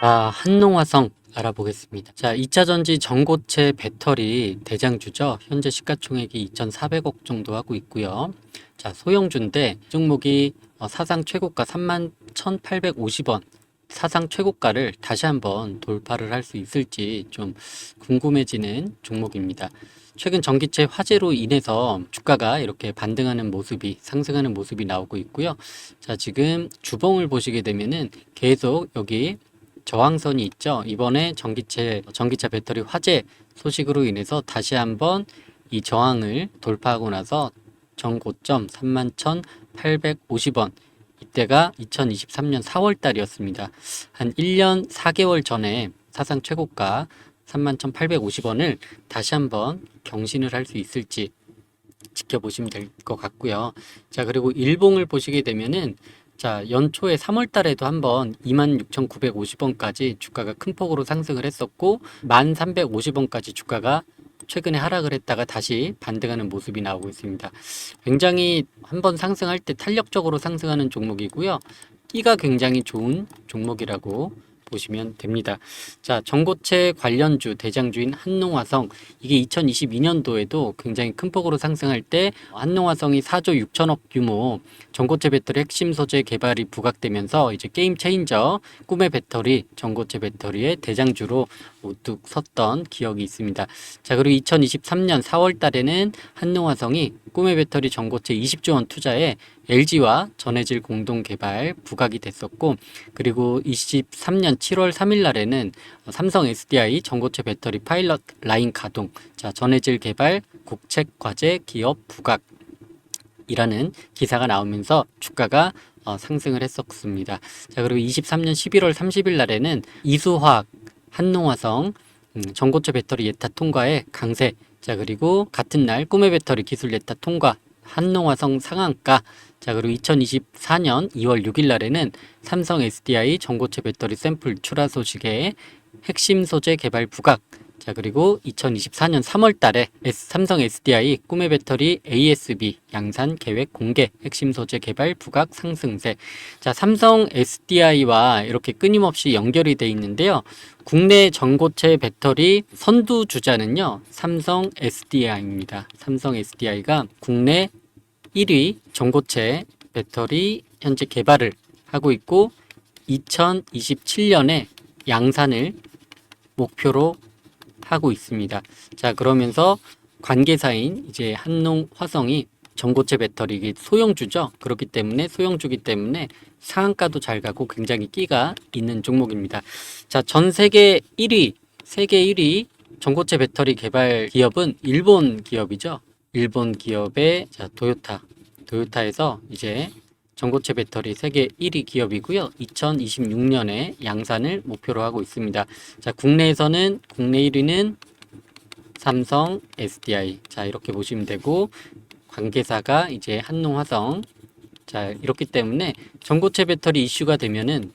자, 한농화성 알아보겠습니다. 자, 2차 전지 전고체 배터리 대장주죠. 현재 시가총액이 2,400억 정도 하고 있고요. 자, 소형주인데 종목이 어, 사상 최고가 31,850원 사상 최고가를 다시 한번 돌파를 할 수 있을지 좀 궁금해지는 종목입니다. 최근 전기체 화재로 인해서 주가가 이렇게 반등하는 모습이 상승하는 모습이 나오고 있고요. 자, 지금 주봉을 보시게 되면은 계속 여기 저항선이 있죠. 이번에 전기체 전기차 배터리 화재 소식으로 인해서 다시 한번 이 저항을 돌파하고 나서 전고점 31,850원 이때가 2023년 4월 달이었습니다. 한 1년 4개월 전에 사상 최고가 31,850원을 다시 한번 경신을 할 수 있을지 지켜보시면 될 것 같고요. 자, 그리고 일봉을 보시게 되면은 자, 연초에 3월 달에도 한번 26,950원까지 주가가 큰 폭으로 상승을 했었고 1,350원까지 주가가 최근에 하락을 했다가 다시 반등하는 모습이 나오고 있습니다. 굉장히 한번 상승할 때 탄력적으로 상승하는 종목이고요. 끼가 굉장히 좋은 종목이라고 보시면 됩니다. 자, 전고체 관련주 대장주인 한농화성 이게 2022년도에도 굉장히 큰 폭으로 상승할 때 한농화성이 4조 6천억 규모 전고체 배터리 핵심 소재 개발이 부각되면서 이제 게임 체인저 꿈의 배터리 전고체 배터리의 대장주로 우뚝 섰던 기억이 있습니다. 자, 그리고 2023년 4월 달에는 한농화성이 꿈의 배터리 전고체 20조 원 투자에 LG와 전해질 공동 개발 부각이 됐었고 그리고 23년 7월 3일 날에는 삼성 SDI 전고체 배터리 파일럿 라인 가동 자 전해질 개발 국책 과제 기업 부각 이라는 기사가 나오면서 주가가 어, 상승을 했었습니다. 자 그리고 23년 11월 30일 날에는 이수화학 한농화성 음, 전고체 배터리 예타 통과에 강세 자 그리고 같은 날 꿈의 배터리 기술 예타 통과 한농화성 상한가. 자 그리고 2024년 2월 6일 날에는 삼성 SDI 전고체 배터리 샘플 출하 소식에 핵심 소재 개발 부각 자 그리고 2024년 3월 달에 삼성 SDI 꿈의 배터리 ASB 양산 계획 공개 핵심 소재 개발 부각 상승세. 자 삼성 SDI와 이렇게 끊임없이 연결이 돼 있는데요. 국내 전고체 배터리 선두 주자는요 삼성 SDI입니다. 삼성 SDI가 국내 1위 전고체 배터리 현재 개발을 하고 있고 2027년에 양산을 목표로 하고 있습니다. 자, 그러면서 관계사인 이제 한농 화성이 전고체 배터리 소형주죠. 그렇기 때문에 소형주기 때문에 상한가도 잘 가고 굉장히 끼가 있는 종목입니다. 자, 전 세계 1위, 세계 1위 전고체 배터리 개발 기업은 일본 기업이죠. 일본 기업의 자, 도요타. 도요타에서 이제 전고체 배터리 세계 1위 기업이고요. 2026년에 양산을 목표로 하고 있습니다. 자, 국내에서는 국내 1위는 삼성, SDI. 자, 이렇게 보시면 되고 관계사가 이제 한농화성. 자, 이렇기 때문에 전고체 배터리 이슈가 되면은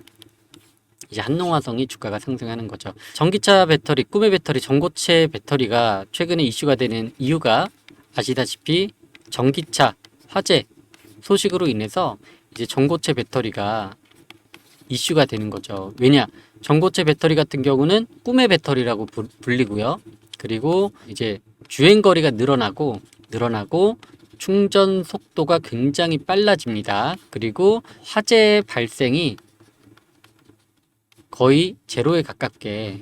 이제 한농화성이 주가가 상승하는 거죠. 전기차 배터리, 꿈의 배터리, 전고체 배터리가 최근에 이슈가 되는 이유가 아시다시피 전기차 화재 소식으로 인해서 이제 전고체 배터리가 이슈가 되는 거죠. 왜냐? 전고체 배터리 같은 경우는 꿈의 배터리라고 부- 불리고요. 그리고 이제 주행 거리가 늘어나고 늘어나고 충전 속도가 굉장히 빨라집니다. 그리고 화재 발생이 거의 제로에 가깝게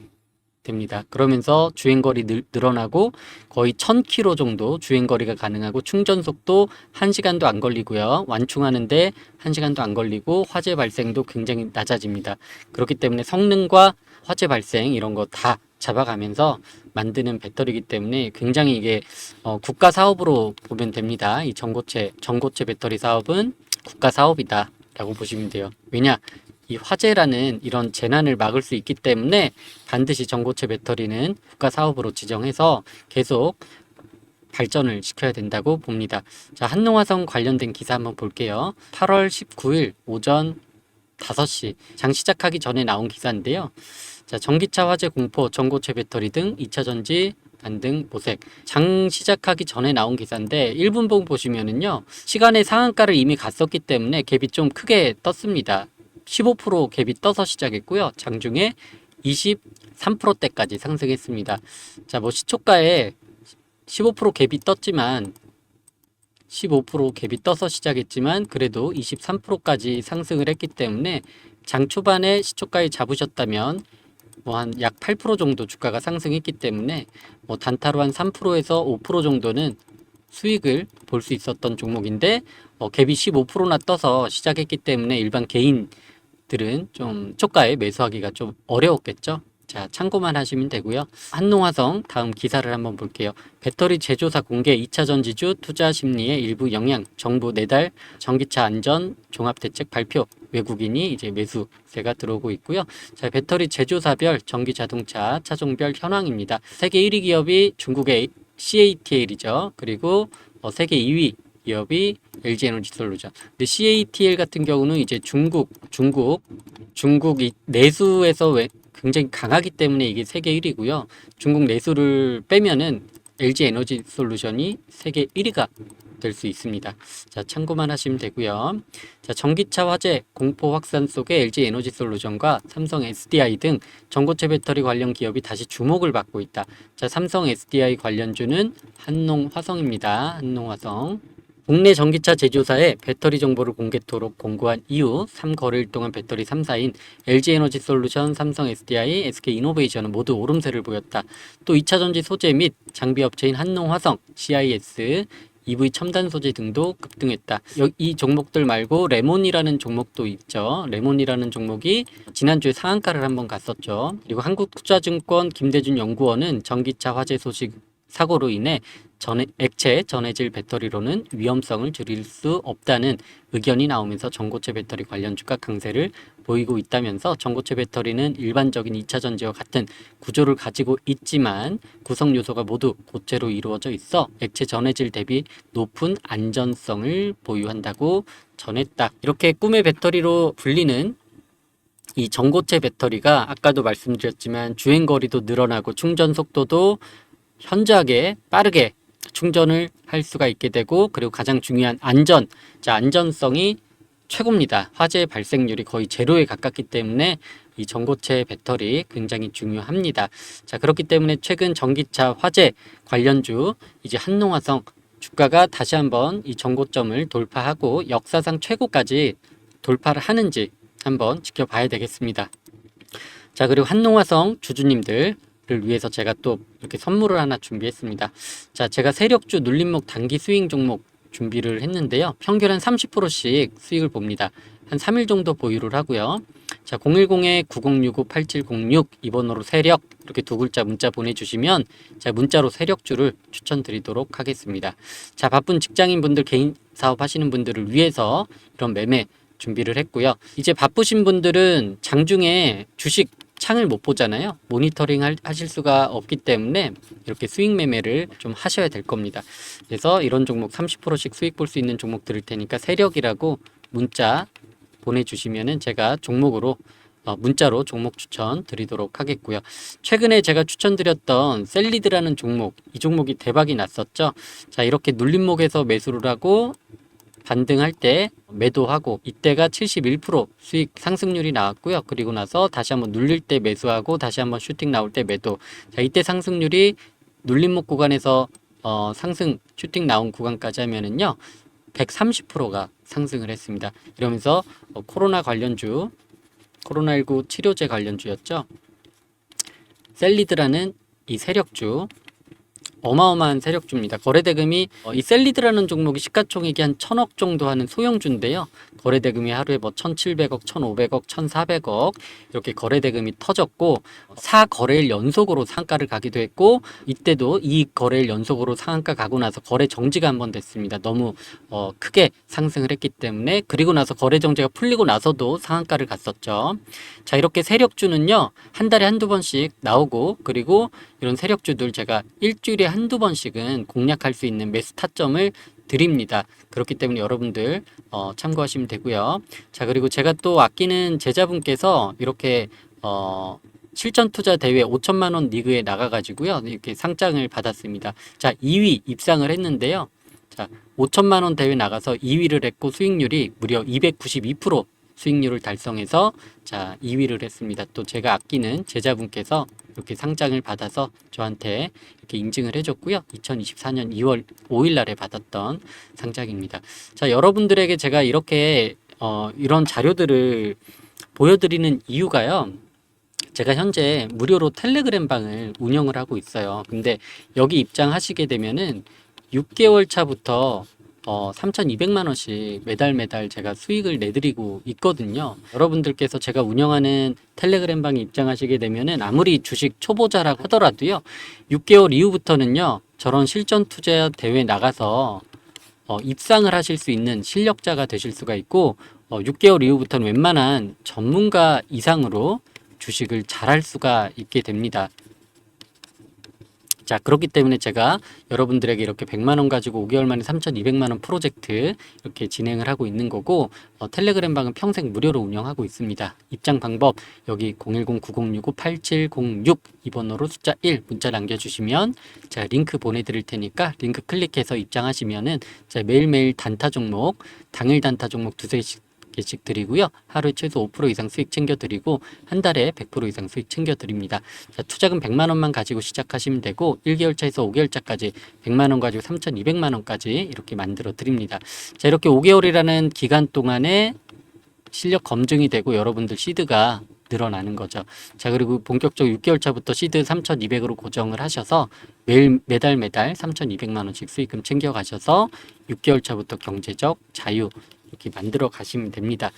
됩니다. 그러면서 주행거리 늘, 늘어나고 거의 1000km 정도 주행거리가 가능하고 충전 속도 1시간도 안 걸리고요. 완충하는데 1시간도 안 걸리고 화재 발생도 굉장히 낮아집니다. 그렇기 때문에 성능과 화재 발생 이런 거 다 잡아가면서 만드는 배터리이기 때문에 굉장히 이게 어, 국가 사업으로 보면 됩니다. 이 전고체 전고체 배터리 사업은 국가 사업이다라고 보시면 돼요. 왜냐? 이 화재라는 이런 재난을 막을 수 있기 때문에 반드시 전고체 배터리는 국가 사업으로 지정해서 계속 발전을 시켜야 된다고 봅니다. 자, 한농화성 관련된 기사 한번 볼게요. 8월 19일 오전 5시 장 시작하기 전에 나온 기사인데요. 자, 전기차 화재 공포, 전고체 배터리 등 2차 전지 반등 모색. 장 시작하기 전에 나온 기사인데 1분봉 보시면은요. 시간의 상한가를 이미 갔었기 때문에 갭이 좀 크게 떴습니다. 15% 갭이 떠서 시작했고요. 장중에 23%대까지 상승했습니다. 자, 뭐 시초가에 15% 갭이 떴지만 15% 갭이 떠서 시작했지만 그래도 23%까지 상승을 했기 때문에 장 초반에 시초가에 잡으셨다면 뭐 한 약 8% 정도 주가가 상승했기 때문에 뭐 단타로 한 3%에서 5% 정도는 수익을 볼 수 있었던 종목인데 어, 갭이 15%나 떠서 시작했기 때문에 일반 개인들은 좀 초가에 매수하기가 좀 어려웠겠죠. 자, 참고만 하시면 되고요. 한농화성 다음 기사를 한번 볼게요. 배터리 제조사 공개 2차 전지주 투자 심리의 일부 영향, 정부 내달 전기차 안전 종합 대책 발표, 외국인이 이제 매수세가 들어오고 있고요. 자, 배터리 제조사별 전기 자동차 차종별 현황입니다. 세계 1위 기업이 중국의 CATL이죠. 그리고 어, 세계 2위 기업이 LG 에너지 솔루션. 근데 CATL 같은 경우는 이제 중국, 중국, 중국이 내수에서 왜 굉장히 강하기 때문에 이게 세계 1위고요. 중국 내수를 빼면은 LG 에너지 솔루션이 세계 1위가 될 수 있습니다. 자, 참고만 하시면 되고요. 자, 전기차 화재 공포 확산 속에 LG 에너지 솔루션과 삼성 SDI 등 전고체 배터리 관련 기업이 다시 주목을 받고 있다. 자, 삼성 SDI 관련주는 한농화성입니다. 한농화성. 국내 전기차 제조사에 배터리 정보를 공개토록 공고한 이후 3거래일 동안 배터리 3사인 LG에너지 솔루션, 삼성 SDI, SK이노베이션은 모두 오름세를 보였다. 또 2차 전지 소재 및 장비 업체인 한농화성, CIS, EV 첨단 소재 등도 급등했다. 여- 이 종목들 말고 레몬이라는 종목도 있죠. 레몬이라는 종목이 지난주에 상한가를 한번 갔었죠. 그리고 한국투자증권 김대준 연구원은 전기차 화재 소식 사고로 인해 전해, 액체 전해질 배터리로는 위험성을 줄일 수 없다는 의견이 나오면서 전고체 배터리 관련주가 강세를 보이고 있다면서 전고체 배터리는 일반적인 2차 전지와 같은 구조를 가지고 있지만 구성 요소가 모두 고체로 이루어져 있어 액체 전해질 대비 높은 안전성을 보유한다고 전했다. 이렇게 꿈의 배터리로 불리는 이 전고체 배터리가 아까도 말씀드렸지만 주행 거리도 늘어나고 충전 속도도 현저하게 빠르게 충전을 할 수가 있게 되고 그리고 가장 중요한 안전, 자 안전성이 최고입니다. 화재 발생률이 거의 제로에 가깝기 때문에 이 전고체 배터리 굉장히 중요합니다. 자 그렇기 때문에 최근 전기차 화재 관련주 이제 한농화성 주가가 다시 한번 이 전고점을 돌파하고 역사상 최고까지 돌파를 하는지 한번 지켜봐야 되겠습니다. 자 그리고 한농화성 주주님들 를 위해서 제가 또 이렇게 선물을 하나 준비했습니다. 자, 제가 세력주 눌림목 단기 스윙 종목 준비를 했는데요. 평균 한 30%씩 수익을 봅니다. 한 3일 정도 보유를 하고요. 자, 010-9065-8706 이번호로 세력 이렇게 두 글자 문자 보내주시면 제가 문자로 세력주를 추천드리도록 하겠습니다. 자, 바쁜 직장인분들 개인 사업 하시는 분들을 위해서 이런 매매 준비를 했고요. 이제 바쁘신 분들은 장중에 주식 창을 못 보잖아요. 모니터링 할- 하실 수가 없기 때문에 이렇게 수익 매매를 좀 하셔야 될 겁니다. 그래서 이런 종목 30%씩 수익 볼 수 있는 종목 드릴 테니까 세력이라고 문자 보내주시면은 제가 종목으로 어, 문자로 종목 추천 드리도록 하겠고요. 최근에 제가 추천드렸던 셀리드라는 종목, 이 종목이 대박이 났었죠. 자, 이렇게 눌림목에서 매수를 하고 반등할 때 매도하고 이때가 71% 수익 상승률이 나왔고요. 그리고 나서 다시 한번 눌릴 때 매수하고 다시 한번 슈팅 나올 때 매도. 자, 이때 상승률이 눌림목 구간에서 어, 상승 슈팅 나온 구간까지 하면은요. 130%가 상승을 했습니다. 이러면서 어, 코로나 관련주 코로나19 치료제 관련주였죠. 셀리드라는 이 세력주 어마어마한 세력주입니다. 거래대금이 어, 이 셀리드라는 종목이 시가총액이 한 천억 정도 하는 소형주인데요. 거래대금이 하루에 뭐 1,700억, 1,500억, 1,400억 이렇게 거래대금이 터졌고 4거래일 연속으로 상가를 가기도 했고 이때도 이 거래일 연속으로 상한가 가고 나서 거래 정지가 한 번 됐습니다. 너무 어, 크게 상승을 했기 때문에 그리고 나서 거래 정지가 풀리고 나서도 상한가를 갔었죠. 자 이렇게 세력주는요 한 달에 한두 번씩 나오고 그리고 이런 세력주들 제가 일주일에 한두 번씩은 공략할 수 있는 매수 타점을 드립니다. 그렇기 때문에 여러분들 어, 참고하시면 되고요. 자 그리고 제가 또 아끼는 제자분께서 이렇게 어, 실전 투자 대회 5천만 원 리그에 나가가지고요 이렇게 상장을 받았습니다. 자 2위 입상을 했는데요. 자 5천만 원 대회 나가서 2위를 했고 수익률이 무려 292% 수익률을 달성해서 자 2위를 했습니다. 또 제가 아끼는 제자분께서 이렇게 상장을 받아서 저한테 이렇게 인증을 해줬고요. 2024년 2월 5일 날에 받았던 상장입니다. 자 여러분들에게 제가 이렇게 어, 이런 자료들을 보여드리는 이유가요. 제가 현재 무료로 텔레그램 방을 운영을 하고 있어요. 근데 여기 입장하시게 되면은 6개월 차부터 어, 3,200만 원씩 매달 매달 제가 수익을 내드리고 있거든요. 여러분들께서 제가 운영하는 텔레그램 방에 입장하시게 되면은 아무리 주식 초보자라고 하더라도요. 6개월 이후부터는요. 저런 실전 투자 대회 나가서 어, 입상을 하실 수 있는 실력자가 되실 수가 있고 어, 6개월 이후부터는 웬만한 전문가 이상으로 주식을 잘할 수가 있게 됩니다. 자, 그렇기 때문에 제가 여러분들에게 이렇게 100만 원 가지고 5개월 만에 3,200만 원 프로젝트 이렇게 진행을 하고 있는 거고 어, 텔레그램 방은 평생 무료로 운영하고 있습니다. 입장 방법 여기 010-9065-8706 이 번호로 숫자 1 문자 남겨주시면 제가 링크 보내드릴 테니까 링크 클릭해서 입장하시면은 제가 매일매일 단타 종목 당일 단타 종목 두세 개씩 드리고요. 하루에 최소 5% 이상 수익 챙겨드리고 한 달에 100% 이상 수익 챙겨드립니다. 자, 투자금 100만 원만 가지고 시작하시면 되고 1개월 차에서 5개월 차까지 100만 원 가지고 3,200만 원까지 이렇게 만들어 드립니다. 자, 이렇게 5개월이라는 기간 동안에 실력 검증이 되고 여러분들 시드가 늘어나는 거죠. 자, 그리고 본격적으로 6개월 차부터 시드 3,200으로 고정을 하셔서 매일 매달 매달 3,200만 원씩 수익금 챙겨 가셔서 6개월 차부터 경제적 자유 이렇게 만들어 가시면 됩니다.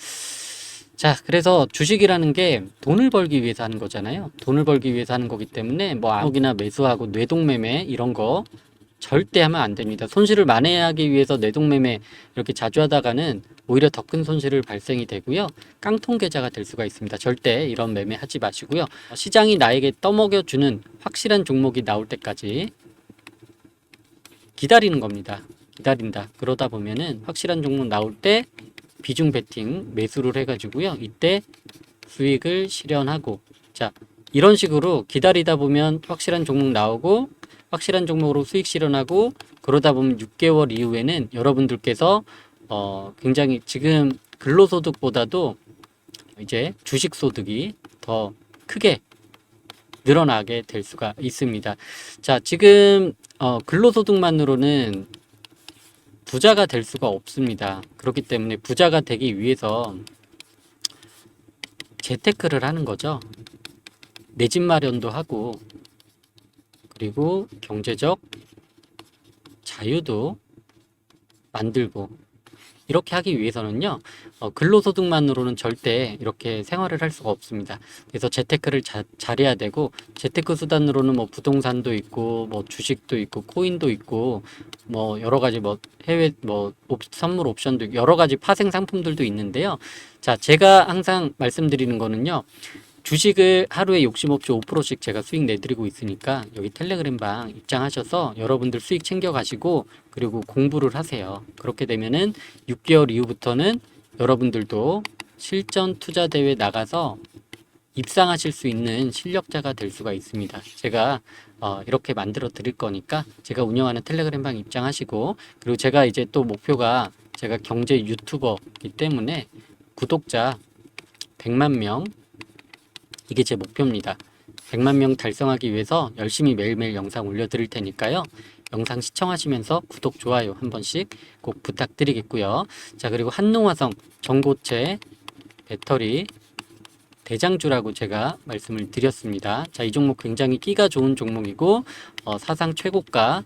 자, 그래서 주식이라는 게 돈을 벌기 위해서 하는 거잖아요. 돈을 벌기 위해서 하는 거기 때문에 뭐 암흑이나 매수하고 뇌동매매 이런 거 절대 하면 안 됩니다. 손실을 만회하기 위해서 뇌동매매 이렇게 자주 하다가는 오히려 더 큰 손실을 발생이 되고요. 깡통 계좌가 될 수가 있습니다. 절대 이런 매매 하지 마시고요. 시장이 나에게 떠먹여 주는 확실한 종목이 나올 때까지 기다리는 겁니다. 기다린다. 그러다 보면은 확실한 종목 나올 때 비중 베팅 매수를 해가지고요. 이때 수익을 실현하고 자 이런 식으로 기다리다 보면 확실한 종목 나오고 확실한 종목으로 수익 실현하고 그러다 보면 6개월 이후에는 여러분들께서 어 굉장히 지금 근로소득보다도 이제 주식 소득이 더 크게 늘어나게 될 수가 있습니다. 자, 지금 어 근로소득만으로는 부자가 될 수가 없습니다. 그렇기 때문에 부자가 되기 위해서 재테크를 하는 거죠. 내 집 마련도 하고 그리고 경제적 자유도 만들고 이렇게 하기 위해서는요 어, 근로소득만으로는 절대 이렇게 생활을 할 수가 없습니다. 그래서 재테크를 자, 잘해야 되고 재테크 수단으로는 뭐 부동산도 있고 뭐 주식도 있고 코인도 있고 뭐 여러 가지 뭐 해외 뭐 옵, 선물 옵션도 있고 여러 가지 파생 상품들도 있는데요. 자 제가 항상 말씀드리는 거는요. 주식을 하루에 욕심 없이 5%씩 제가 수익 내드리고 있으니까 여기 텔레그램 방 입장하셔서 여러분들 수익 챙겨가시고 그리고 공부를 하세요. 그렇게 되면은 6개월 이후부터는 여러분들도 실전 투자 대회 나가서 입상하실 수 있는 실력자가 될 수가 있습니다. 제가 어, 이렇게 만들어 드릴 거니까 제가 운영하는 텔레그램 방 입장하시고 그리고 제가 이제 또 목표가 제가 경제 유튜버이기 때문에 구독자 100만 명 이게 제 목표입니다. 100만 명 달성하기 위해서 열심히 매일매일 영상 올려드릴 테니까요. 영상 시청하시면서 구독, 좋아요 한 번씩 꼭 부탁드리겠고요. 자, 그리고 한농화성 전고체 배터리 대장주라고 제가 말씀을 드렸습니다. 자, 이 종목 굉장히 끼가 좋은 종목이고 어, 사상 최고가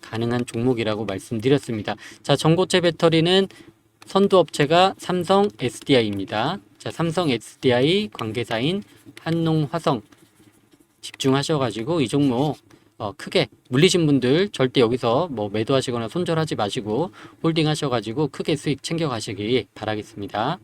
가능한 종목이라고 말씀드렸습니다. 자, 전고체 배터리는 선두 업체가 삼성 SDI입니다. 자, 삼성 SDI 관계사인 한농화성 집중하셔가지고 이 종목 어, 크게 물리신 분들 절대 여기서 뭐 매도하시거나 손절하지 마시고 홀딩 하셔가지고 크게 수익 챙겨가시기 바라겠습니다.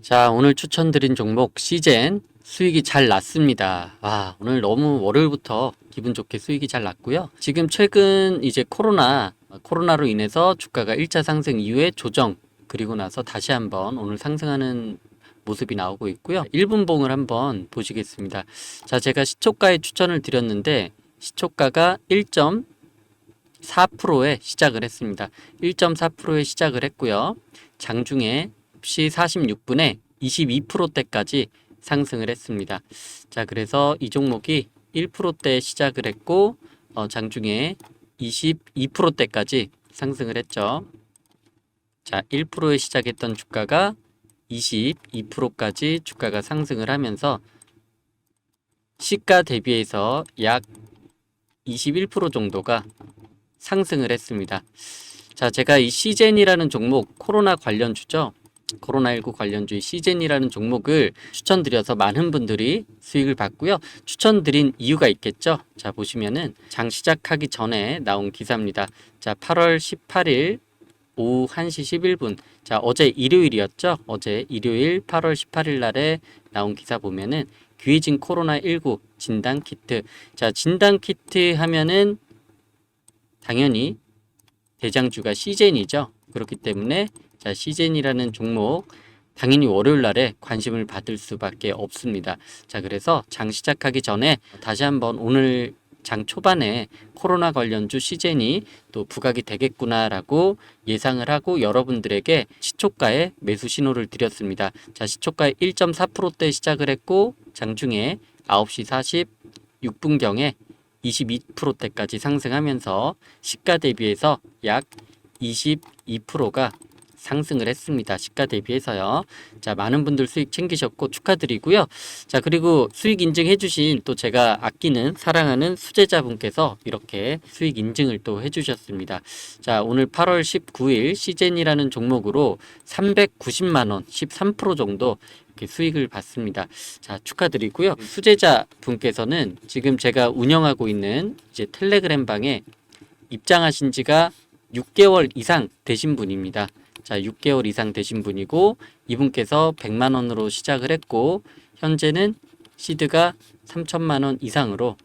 자, 오늘 추천드린 종목 시젠 수익이 잘 났습니다. 와, 오늘 너무 월요일부터 기분 좋게 수익이 잘 났고요. 지금 최근 이제 코로나 코로나로 인해서 주가가 1차 상승 이후에 조정 그리고 나서 다시 한번 오늘 상승하는 모습이 나오고 있고요. 1분봉을 한번 보시겠습니다. 자, 제가 시초가에 추천을 드렸는데 시초가가 1.4%에 시작을 했습니다. 1.4%에 시작을 했고요. 장중에 9시 46분에 22%대까지 상승을 했습니다. 자, 그래서 이 종목이 1%대 시작을 했고 어, 장중에 22%대까지 상승을 했죠. 자, 1%에 시작했던 주가가 22%까지 주가가 상승을 하면서 시가 대비해서 약 21% 정도가 상승을 했습니다. 자, 제가 이 시젠이라는 종목 코로나 관련주죠. 코로나19 관련주의 시젠이라는 종목을 추천드려서 많은 분들이 수익을 봤고요. 추천드린 이유가 있겠죠. 자, 보시면은 장 시작하기 전에 나온 기사입니다. 자, 8월 18일 오후 1시 11분. 자, 어제 일요일이었죠. 어제 일요일 8월 18일 날에 나온 기사 보면은 귀해진 코로나19 진단 키트. 자, 진단 키트 하면은 당연히 대장주가 시젠이죠. 그렇기 때문에 자, 시젠이라는 종목 당연히 월요일 날에 관심을 받을 수밖에 없습니다. 자, 그래서 장 시작하기 전에 다시 한번 오늘 장 초반에 코로나 관련주 시젠이 또 부각이 되겠구나라고 예상을 하고 여러분들에게 시초가에 매수 신호를 드렸습니다. 자, 시초가에 1.4%대 시작을 했고 장중에 9시 46분경에 22%대까지 상승하면서 시가 대비해서 약 22%가 상승을 했습니다. 시가 대비해서요. 자, 많은 분들 수익 챙기셨고 축하드리고요. 자, 그리고 수익 인증해 주신 또 제가 아끼는 사랑하는 수제자분께서 이렇게 수익 인증을 또 해 주셨습니다. 자, 오늘 8월 19일 시젠이라는 종목으로 390만 원, 13% 정도 수익을 받습니다. 자, 축하드리고요. 수제자 분께서는 지금 제가 운영하고 있는 이제 텔레그램 방에 입장하신 지가 6개월 이상 되신 분입니다. 자, 6개월 이상 되신 분이고 이분께서 100만 원으로 시작을 했고 현재는 시드가 3천만 원 이상으로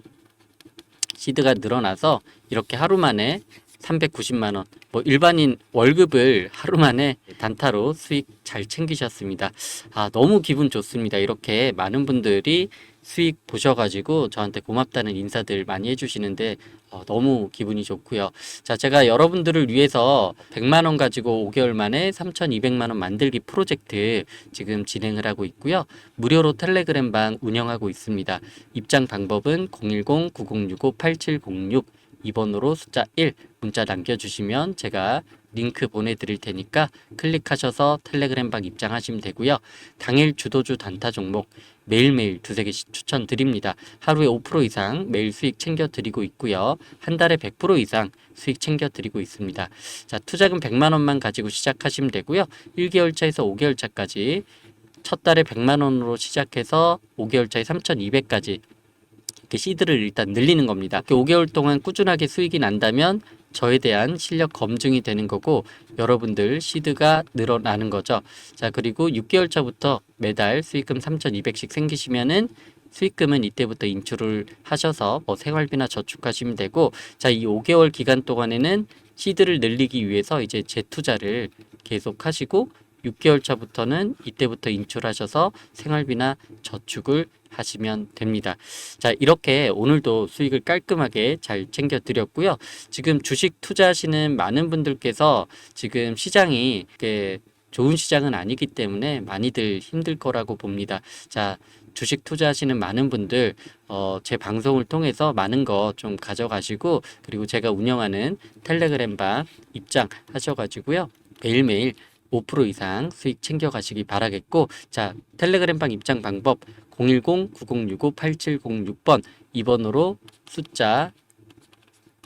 시드가 늘어나서 이렇게 하루 만에 390만 원. 뭐 일반인 월급을 하루 만에 단타로 수익 잘 챙기셨습니다. 아, 너무 기분 좋습니다. 이렇게 많은 분들이 수익 보셔가지고 저한테 고맙다는 인사들 많이 해주시는데 어, 너무 기분이 좋고요. 자, 제가 여러분들을 위해서 100만 원 가지고 5개월 만에 3,200만 원 만들기 프로젝트 지금 진행을 하고 있고요. 무료로 텔레그램 방 운영하고 있습니다. 입장 방법은 010-9065-8706 2번으로 숫자 1 문자 남겨주시면 제가 링크 보내드릴 테니까 클릭하셔서 텔레그램 방 입장하시면 되고요. 당일 주도주 단타 종목 매일매일 두세 개씩 추천드립니다. 하루에 5% 이상 매일 수익 챙겨드리고 있고요. 한 달에 100% 이상 수익 챙겨드리고 있습니다. 자, 투자금 100만 원만 가지고 시작하시면 되고요. 1개월 차에서 5개월 차까지 첫 달에 100만 원으로 시작해서 5개월 차에 3,200까지 이렇게 시드를 일단 늘리는 겁니다. 5개월 동안 꾸준하게 수익이 난다면 저에 대한 실력 검증이 되는 거고 여러분들 시드가 늘어나는 거죠. 자, 그리고 6개월 차부터 매달 수익금 3,200씩 생기시면은 수익금은 이때부터 인출을 하셔서 뭐 생활비나 저축하시면 되고 자, 이 5개월 기간 동안에는 시드를 늘리기 위해서 이제 재투자를 계속 하시고 6개월 차부터는 이때부터 인출하셔서 생활비나 저축을 하시면 됩니다. 자, 이렇게 오늘도 수익을 깔끔하게 잘 챙겨 드렸고요. 지금 주식 투자하시는 많은 분들께서 지금 시장이 좋은 시장은 아니기 때문에 많이들 힘들 거라고 봅니다. 자, 주식 투자하시는 많은 분들 어, 제 방송을 통해서 많은 거 좀 가져가시고 그리고 제가 운영하는 텔레그램 방 입장하셔가지고요 매일매일 5% 이상 수익 챙겨가시기 바라겠고 자 텔레그램 방 입장 방법 010-9065-8706번 2번으로 숫자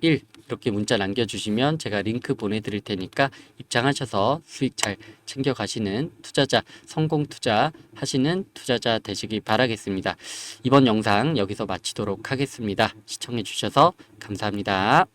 1 이렇게 문자 남겨주시면 제가 링크 보내드릴 테니까 입장하셔서 수익 잘 챙겨가시는 투자자, 성공 투자 하시는 투자자 되시기 바라겠습니다. 이번 영상 여기서 마치도록 하겠습니다. 시청해주셔서 감사합니다.